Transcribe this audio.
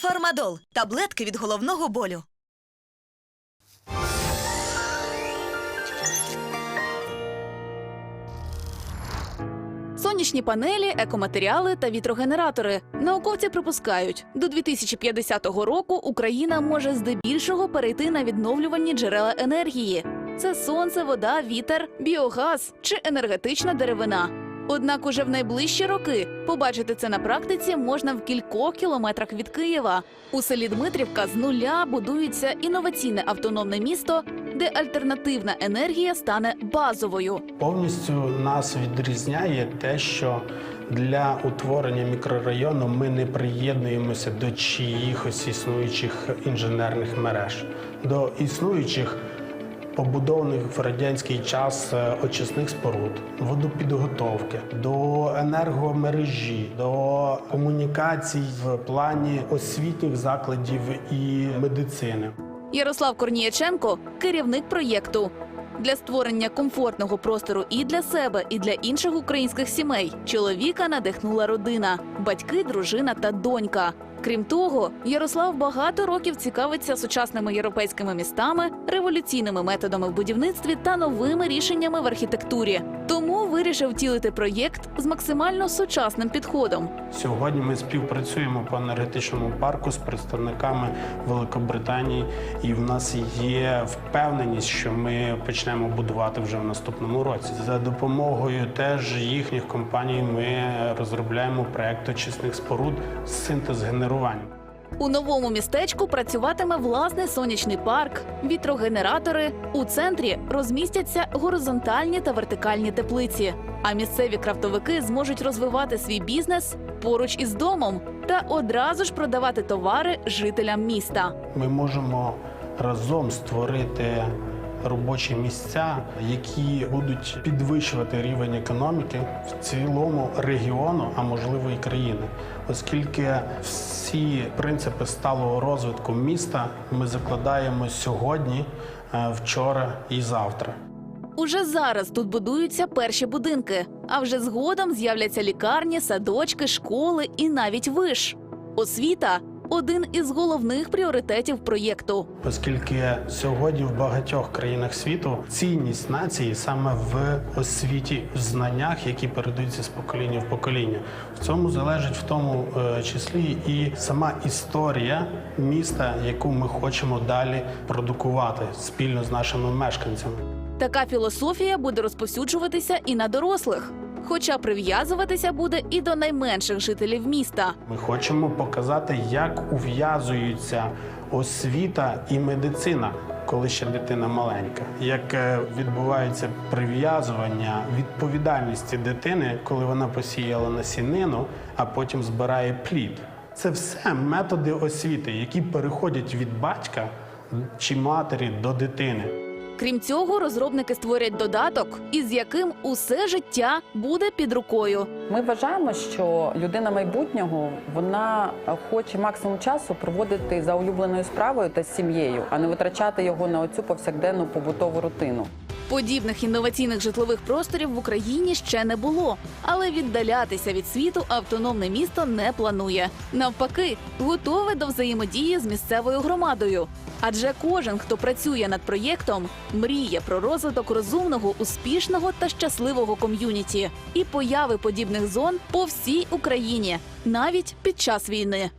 Фармадол таблетки від головного болю. Сонячні панелі, екоматеріали та вітрогенератори. Науковці припускають, до 2050 року Україна може здебільшого перейти на відновлювані джерела енергії. Це сонце, вода, вітер, біогаз чи енергетична деревина. Однак уже в найближчі роки побачити це на практиці можна в кількох кілометрах від Києва. У селі Дмитрівка з нуля будується інноваційне автономне місто, де альтернативна енергія стане базовою. Повністю нас відрізняє те, що для утворення мікрорайону ми не приєднуємося до чиїхось існуючих інженерних мереж, до існуючих побудованих в радянський час е, очисних споруд, водопідготовки, до енергомережі, до комунікацій в плані освітніх закладів і медицини. Ярослав Корніяченко керівник проєкту. Для створення комфортного простору і для себе, і для інших українських сімей чоловіка надихнула родина, батьки, дружина та донька. Крім того, Ярослав багато років цікавиться сучасними європейськими містами, революційними методами в будівництві та новими рішеннями в архітектурі. Тому вирішив втілити проєкт з максимально сучасним підходом. Сьогодні ми співпрацюємо по енергетичному парку з представниками Великобританії, і в нас є впевненість, що ми почнемо будувати вже в наступному році. За допомогою теж їхніх компаній ми розробляємо проект очисних споруд з синтез генерування. У новому містечку працюватиме власний сонячний парк, вітрогенератори. У центрі розмістяться горизонтальні та вертикальні теплиці. А місцеві крафтовики зможуть розвивати свій бізнес поруч із домом та одразу ж продавати товари жителям міста. Ми можемо разом створити робочі місця, які будуть підвищувати рівень економіки в цілому регіону, а можливо і країни, оскільки всі принципи сталого розвитку міста ми закладаємо сьогодні, е, вчора і завтра. Уже зараз тут будуються перші будинки, а вже згодом з'являться лікарні, садочки, школи і навіть виш. Освіта один із головних пріоритетів проєкту. Оскільки сьогодні в багатьох країнах світу цінність нації саме в освіті, в знаннях, які передаються з покоління в покоління. В цьому залежить в тому е, числі і сама історія міста, яку ми хочемо далі продукувати спільно з нашими мешканцями. Така філософія буде розповсюджуватися і на дорослих, хоча прив'язуватися буде і до найменших жителів міста. Ми хочемо показати, як ув'язуються освіта і медицина, коли ще дитина маленька, як е, відбувається прив'язування відповідальності дитини, коли вона посіяла насінину, а потім збирає плід. Це все методи освіти, які переходять від батька чи матері до дитини. Крім цього, розробники створять додаток, із яким усе життя буде під рукою. Ми вважаємо, що людина майбутнього вона хоче максимум часу проводити за улюбленою справою та сім'єю, а не витрачати його на оцю повсякденну побутову рутину. Подібних інноваційних житлових просторів в Україні ще не було, але віддалятися від світу автономне місто не планує. Навпаки, готове до взаємодії з місцевою громадою. Адже кожен, хто працює над проєктом, мріє про розвиток розумного, успішного та щасливого ком'юніті і появи подібних зон по всій Україні, навіть під час війни.